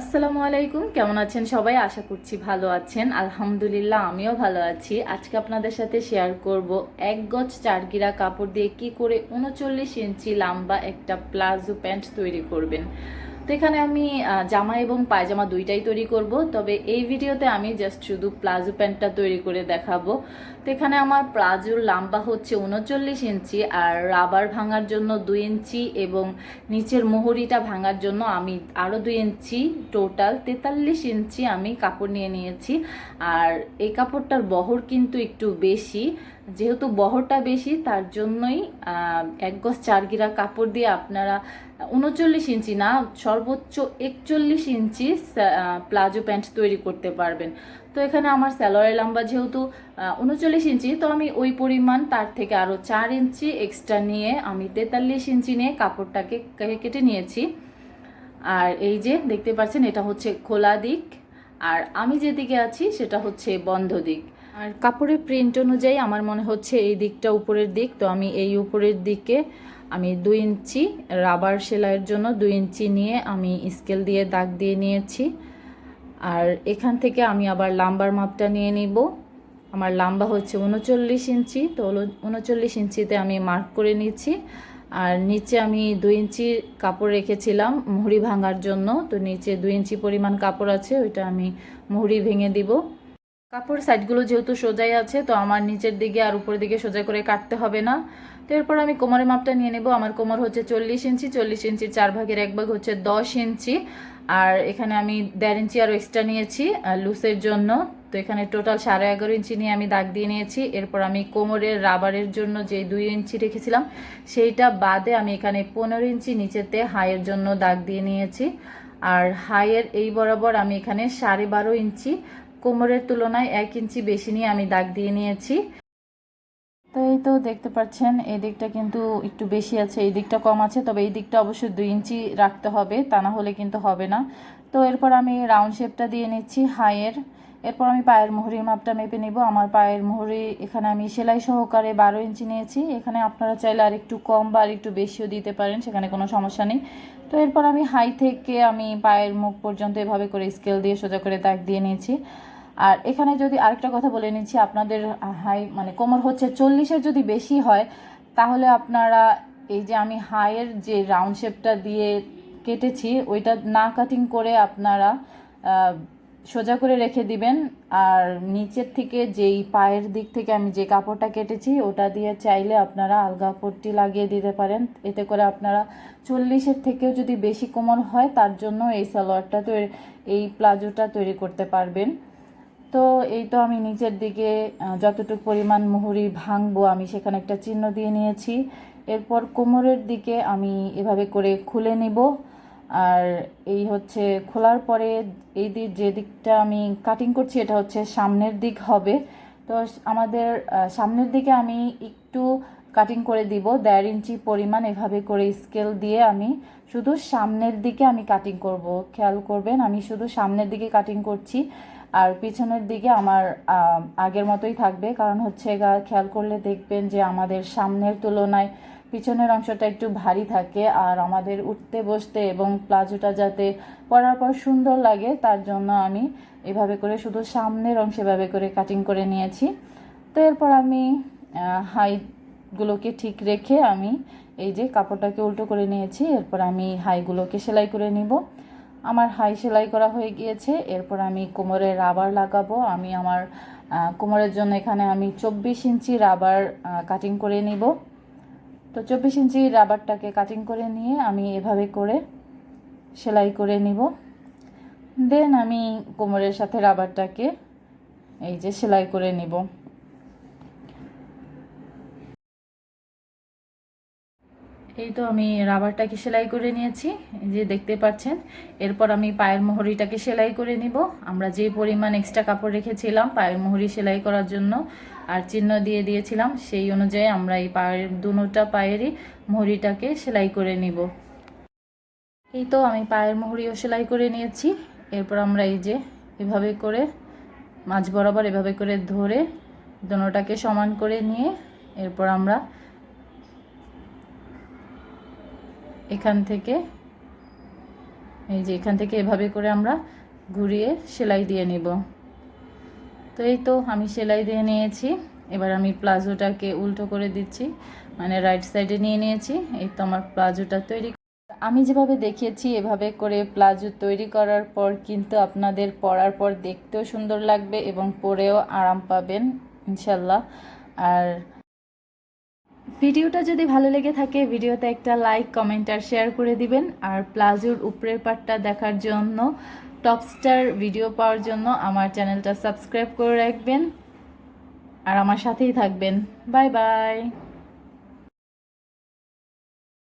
আসসালামু আলাইকুম, কেমন আছেন সবাই? আশা করছি ভালো আছেন। আলহামদুলিল্লাহ, আমিও ভালো আছি। আজকে আপনাদের সাথে শেয়ার করব এক গজ চারগিরা কাপড় দিয়ে কি করে উনচল্লিশ ইঞ্চি লম্বা একটা প্লাজো প্যান্ট তৈরি করবেন। তো এখানে আমি জামা এবং পায়জামা দুইটাই তৈরি করব। তবে এই ভিডিওতে আমি জাস্ট শুধু প্লাজো প্যান্টটা তৈরি করে দেখাবো। তো এখানে আমার প্লাজোর লম্বা হচ্ছে উনচল্লিশ ইঞ্চি আর রাবার ভাঙার জন্য দুই ইঞ্চি এবং নিচের মোহরিটা ভাঙার জন্য আমি আরও দুই ইঞ্চি। টোটাল তেতাল্লিশ ইঞ্চি আমি কাপড় নিয়ে নিয়েছি। আর এই কাপড়টার বহর কিন্তু একটু বেশি। যেহেতু বহরটা বেশি, তার জন্যই এক গজ চার গিরা কাপড় দিয়ে আপনারা উনচল্লিশ ইঞ্চি না, সর্বোচ্চ একচল্লিশ ইঞ্চি প্লাজো প্যান্ট তৈরি করতে পারবেন। তো এখানে আমার স্যালোয়ারের লম্বা যেহেতু উনচল্লিশ ইঞ্চি, তো আমি ওই পরিমাণ তার থেকে আরও চার ইঞ্চি এক্সট্রা নিয়ে আমি তেতাল্লিশ ইঞ্চি নিয়ে কাপড়টাকে কেটে নিয়েছি। আর এই যে দেখতে পাচ্ছেন, এটা হচ্ছে খোলা দিক। আর আমি যেদিকে আছি, সেটা হচ্ছে বন্ধ দিক। আর কাপড়ের প্রিন্ট অনুযায়ী আমার মনে হচ্ছে এই দিকটা উপরের দিক, তো আমি এই উপরের দিকে আমি দুই ইঞ্চি রাবার সেলাইয়ের জন্য দুই ইঞ্চি নিয়ে আমি স্কেল দিয়ে দাগ দিয়ে নিয়েছি। আর এখান থেকে আমি আবার লাম্বার মাপটা নিয়ে নিব। আমার লাম্বা হচ্ছে উনচল্লিশ ইঞ্চি, তো উনচল্লিশ ইঞ্চিতে আমি মার্ক করে নিচ্ছি আর নিচে আমি দুই ইঞ্চি কাপড় রেখেছিলাম মুহুরি ভাঙার জন্য, তো নিচে দুই ইঞ্চি পরিমাণ কাপড় আছে, ওইটা আমি মুহুরি ভেঙে দিব। কাপড় সাইডগুলো যেহেতু সোজাই আছে, তো আমার নিচের দিকে আর উপরের দিকে সোজা করে কাটতে হবে না। তো এরপর আমি কোমরের মাপটা নিয়ে নেব। আমার কোমর হচ্ছে চল্লিশ ইঞ্চি, চল্লিশ ইঞ্চির চার ভাগের এক ভাগ হচ্ছে দশ ইঞ্চি। আর এখানে আমি দেড় ইঞ্চি আরও এক্সট্রা নিয়েছি লুসের জন্য। তো এখানে টোটাল সাড়ে এগারো ইঞ্চি নিয়ে আমি দাগ দিয়ে নিয়েছি। এরপর আমি কোমরের রাবারের জন্য যে দুই ইঞ্চি রেখেছিলাম, সেইটা বাদে আমি এখানে পনেরো ইঞ্চি নিচেতে হাইয়ের জন্য দাগ দিয়ে নিয়েছি। আর হাইয়ের এই বরাবর আমি এখানে সাড়ে বারো ইঞ্চি কোমরের তুলনায় এক ইঞ্চি বেশি নিয়ে আমি দাগ দিয়ে নিয়েছি। তো এই তো দেখতে পাচ্ছেন, এই দিকটা কিন্তু একটু বেশি আছে, এই দিকটা কম আছে, তবে এই দিকটা অবশ্যই দুই ইঞ্চি রাখতে হবে, তা না হলে কিন্তু হবে না। তো এরপর আমি রাউন্ড শেপটা দিয়ে নিচ্ছি, হাইয়ের। এরপর আমি পায়ের মুহুরির মাপটা মেপে নিব। আমার পায়ের মুহুরি এখানে আমি সেলাই সহকারে বারো ইঞ্চি নিয়েছি। এখানে আপনারা চাইলে আর একটু কম বা আর একটু বেশিও দিতে পারেন, সেখানে কোনো সমস্যা নেই। তো এরপর আমি হাই থেকে আমি পায়ের মুখ পর্যন্ত এভাবে করে স্কেল দিয়ে সোজা করে দাগ দিয়ে নিয়েছি। আর এখানে যদি আরেকটা কথা বলে নিচ্ছি, আপনাদের হাই মানে কোমর হচ্ছে চল্লিশের যদি বেশি হয়, তাহলে আপনারা এই যে আমি হাইয়ের যে রাউন্ড শেপটা দিয়ে কেটেছি, ওইটা না কাটিং করে আপনারা সোজা করে রেখে দিবেন। আর নিচের থেকে যেই পায়ের দিক থেকে আমি যে কাপড়টা কেটেছি, ওটা দিয়ে চাইলে আপনারা আলগা পট্টি লাগিয়ে দিতে পারেন। এতে করে আপনারা চল্লিশের থেকেও যদি বেশি কোমর হয়, তার জন্য এই সালোয়ারটা তৈরি, এই প্লাজোটা তৈরি করতে পারবেন। তো এই তো আমি নিচের দিকে যতটুকু পরিমাণ মুহুরি ভাঙবো, আমি সেখানে একটা চিহ্ন দিয়ে নিয়েছি। এরপর কোমরের দিকে আমি এভাবে করে খুলে নিব। আর এই হচ্ছে খোলার পরে এই দিক যে দিকটা আমি কাটিং করছি, এটা হচ্ছে সামনের দিক হবে। তো আমাদের সামনের দিকে আমি একটু কাটিং করে দিব, দেড় ইঞ্চি পরিমাণ এভাবে করে স্কেল দিয়ে আমি শুধু সামনের দিকে আমি কাটিং করব। খেয়াল করবেন, আমি শুধু সামনের দিকে কাটিং করছি, আর পিছনের দিকে আমার আগের মতোই থাকবে। কারণ হচ্ছে খেয়াল করলে দেখবেন যে আমাদের সামনের তুলনায় পিছনের অংশটা একটু ভারী থাকে আর আমাদের উঠতে, বসতে এবং প্লাজোটা যাতে পরার পর সুন্দর লাগে, তার জন্য আমি এভাবে করে শুধু সামনের অংশ এভাবে করে কাটিং করে নিয়েছি। তো এরপর আমি হাইগুলোকে ঠিক রেখে আমি এই যে কাপড়টাকে উল্টো করে নিয়েছি, এরপর আমি হাইগুলোকে সেলাই করে নিব। আমার হাই সেলাই করা হয়ে গিয়েছে, এরপর আমি কোমরে রাবার লাগাবো। আমি আমার কোমরের জন্য এখানে আমি চব্বিশ ইঞ্চি রাবার কাটিং করে নিব। তো চব্বিশ ইঞ্চি রাবারটাকে কাটিং করে নিয়ে আমি এভাবে করে সেলাই করে নিব। দেন আমি কোমরের সাথে রাবারটাকে এই যে সেলাই করে নিব। এই তো আমি রাবারটাকে সেলাই করে নিয়েছি যে দেখতে পাচ্ছেন। এরপর আমি পায়ের মোহরিটাকে সেলাই করে নিব। আমরা যে পরিমাণ এক্সট্রা কাপড় রেখেছিলাম পায়ের মোহরি সেলাই করার জন্য আর চিহ্ন দিয়ে দিয়েছিলাম, সেই অনুযায়ী আমরা এই পায়ের, দুটা পায়েরই মোহরিটাকে সেলাই করে নিব। এই তো আমি পায়ের মোহরিও সেলাই করে নিয়েছি। এরপর আমরা এই যে এভাবে করে মাঝ বরাবর এভাবে করে ধরে দোনোটাকে সমান করে নিয়ে এরপর আমরা এখান থেকে, এই যে এখান থেকে এভাবে করে আমরা ঘুরিয়ে সেলাই দিয়ে নিব। তো এই তো আমি সেলাই দিয়ে নিয়েছি। এবার আমি প্লাজোটাকে উল্টো করে দিচ্ছি মানে রাইট সাইডে নিয়ে নিয়েছি। এই তো আমার প্লাজোটা তৈরি আমি যেভাবে দেখিয়েছি, এভাবে করে প্লাজো তৈরি করার পর কিন্তু আপনাদের পরার পর দেখতেও সুন্দর লাগবে এবং পরেও আরাম পাবেন, ইনশাল্লাহ। আর ভিডিওটা যদি ভালো লেগে থাকে, ভিডিওতে একটা লাইক কমেন্ট আর শেয়ার করে দিবেন। আর প্লাজোর উপরের পার্টটা দেখার জন্য টপস্টার ভিডিও পাওয়ার জন্য আমার চ্যানেলটা সাবস্ক্রাইব করে রাখবেন। আর আমার সাথেই থাকবেন। Bye bye